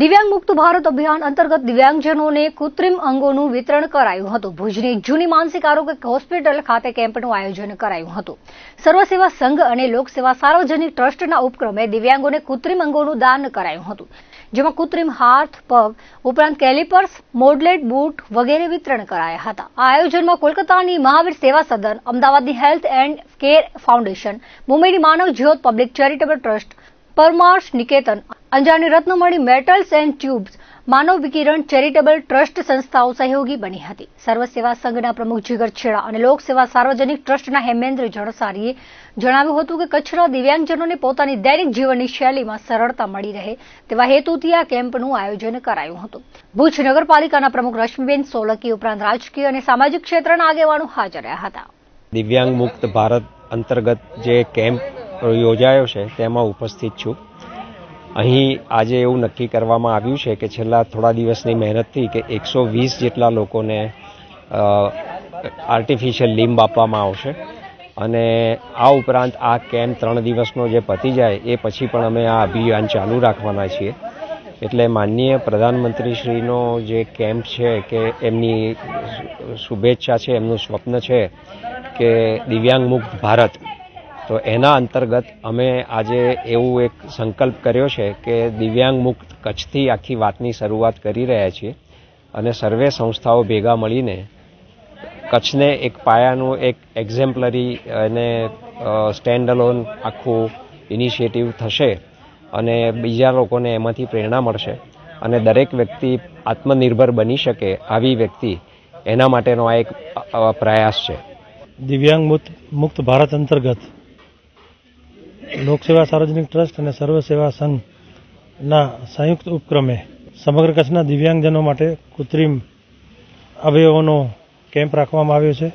દિવ્યાંગ મુક્ત ભારત અભિયાન અંતર્ગત દિવ્યાંગજનોને કૃત્રિમ અંગોનું વિતરણ કરાયું હતું. ભુજની જૂની માનસિક આરોગ્ય હોસ્પિટલ ખાતે કેમ્પનું આયોજન કરાયું હતું. સર્વસેવા સંઘ અને લોકસેવા સાર્વજનિક ટ્રસ્ટના ઉપક્રમે દિવ્યાંગોને કૃત્રિમ અંગોનું દાન કરાયું હતું. જેમાં કૃત્રિમ હાથ, પગ, ઉપરાંત કેલિપર્સ, મોડલેટ, બૂટ વગેરે વિતરણ કરાયા હતા. આ આયોજનમાં કોલકાતાની મહાવીર સેવા સદન, અમદાવાદની હેલ્થ એન્ડ કેર ફાઉન્ડેશન, મુંબઈની Manav Jyot public charitable trust Paramarsh Niketan. અંજારની Ratnamani metals and tubes Manav Vikiran charitable trust સંસ્થાઓ સહયોગી બની હતી. સર્વ સેવા સંઘના પ્રમુખ જીગર છેડા અને લોકસેવા સાર્વજનિક ટ્રસ્ટના હેમેન્દ્ર જણસારીએ જણાવ્યું હતું કે કચ્છના દિવ્યાંગજનોને પોતાની દૈનિક જીવનની શૈલીમાં સરળતા મળી રહે તેવા હેતુથી આ કેમ્પનું આયોજન કરાયું હતું. ભુજ નગરપાલિકાના પ્રમુખ રશ્મિબેન સોલંકી ઉપરાંત રાજકીય અને સામાજિક ક્ષેત્રના આગેવાનો હાજર રહ્યા હતા. દિવ્યાંગ મુક્ત ભારત અંતર્ગત જે કેમ્પ યોજાયો છે, તેમાં ઉપસ્થિત છું. અહીં આજે એવું નક્કી કરવામાં આવ્યું છે કે છેલ્લા થોડા દિવસની મહેનતથી કે એકસો વીસ જેટલા લોકોને આર્ટિફિશિયલ લીંબ આપવામાં આવશે. અને આ ઉપરાંત આ કેમ્પ ત્રણ દિવસનો જે પતી જાય, એ પછી પણ અમે આ અભિયાન ચાલુ રાખવાના છીએ. એટલે માનનીય પ્રધાનમંત્રીશ્રીનો જે કેમ્પ છે કે એમની શુભેચ્છા છે, એમનું સ્વપ્ન છે કે દિવ્યાંગ મુક્ત ભારત તો એના અંતર્ગત અમે આજે એવું એક સંકલ્પ કર્યો છે કે દિવ્યાંગ મુક્ત કચ્છથી આખી વાતની શરૂઆત કરી રહ્યા છીએ અને સર્વે સંસ્થાઓ ભેગા મળીને કચ્છને એક પાયાનું એક એક્ઝેમ્પલરી અને સ્ટેન્ડ અલોન આખું ઇનિશિયેટિવ થશે અને બીજા લોકોને એમાંથી પ્રેરણા મળશે અને દરેક વ્યક્તિ આત્મનિર્ભર બની શકે આવી વ્યક્તિ એના માટેનો આ એક પ્રયાસ છે. દિવ્યાંગ મુક્ત મુક્ત ભારત અંતર્ગત લોકસેવા સાર્વજનિક ટ્રસ્ટ અને સર્વ સેવા સંઘના સંયુક્ત ઉપક્રમે સમગ્ર કચ્છના દિવ્યાંગજનો માટે કૃત્રિમ અવયવોનો કેમ્પ રાખવામાં આવ્યો છે.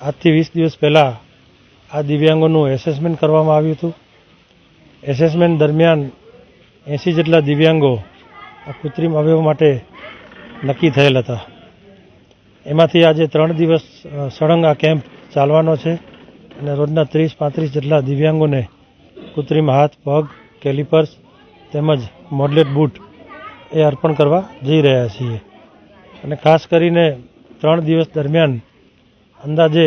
આજથી વીસ દિવસ પહેલાં આ દિવ્યાંગોનું એસેસમેન્ટ કરવામાં આવ્યું હતું. એસેસમેન્ટ દરમિયાન એંસી જેટલા દિવ્યાંગો આ કૃત્રિમ અવયવ માટે નક્કી થયેલ હતા. એમાંથી આજે ત્રણ દિવસ સળંગ આ કેમ્પ ચાલવાનો છે. અને રોજના ત્રીસ, પાંત્રીસ જેટલા દિવ્યાંગોને કૃત્રિમ હાથ, પગ, કેલિપર્સ તેમજ મોડલેટ બૂટ એ અર્પણ કરવા જઈ રહ્યા છીએ. અને ખાસ કરીને ત્રણ દિવસ દરમિયાન અંદાજે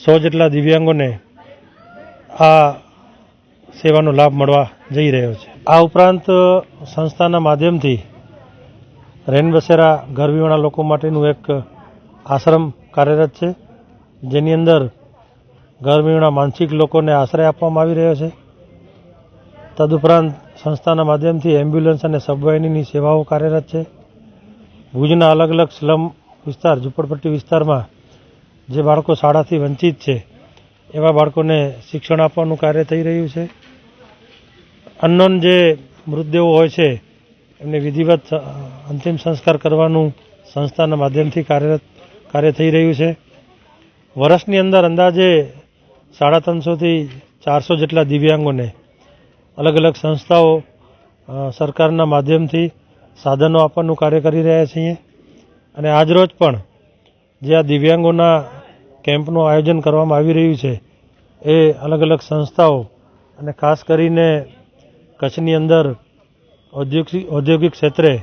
સો જેટલા દિવ્યાંગોને આ સેવાનો લાભ મળવા જઈ રહ્યો છે. આ ઉપરાંત સંસ્થાના માધ્યમથી રેનબસેરા બસેરા લોકો માટેનું એક આશ્રમ કાર્યરત છે, જેની અંદર વિહોણા માનસિક લોકોને આશ્રય આપવામાં આવી રહ્યો છે. તદુપરાંત સંસ્થાના માધ્યમથી એમ્બ્યુલન્સ અને સબવાહિનીની સેવાઓ કાર્યરત છે. ભુજના અલગ અલગ સ્લમ વિસ્તાર, ઝૂંપડપટ્ટી વિસ્તારમાં જે બાળકો શાળાથી વંચિત છે, એવા બાળકોને શિક્ષણ આપવાનું કાર્ય થઈ રહ્યું છે. અન્નોન જે મૃતદેહો હોય છે, એમને વિધિવત અંતિમ સંસ્કાર કરવાનું સંસ્થાના માધ્યમથી કાર્યરત, કાર્ય થઈ રહ્યું છે. વર્ષની અંદર અંદાજે સાડા ત્રણસોથી ચારસો જેટલા દિવ્યાંગોને અલગ અલગ સંસ્થાઓ સરકારના માધ્યમથી સાધનો આપવાનું કાર્ય કરી રહ્યા છીએ. અને આજરોજ પણ જે આ દિવ્યાંગોના કેમ્પનું આયોજન કરવામાં આવી રહ્યું છે, એ અલગ અલગ સંસ્થાઓ અને ખાસ કરીને કચ્છની અંદર ઔદ્યોગિક ઔદ્યોગિક ક્ષેત્રે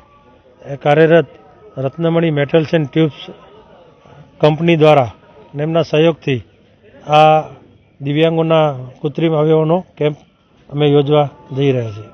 કાર્યરત Ratnamani metals and tubes company દ્વારા અને એમના સહયોગથી આ દિવ્યાંગોના કૃત્રિમ અવયવોનો કેમ્પ અમે યોજવા જઈ રહ્યા છીએ.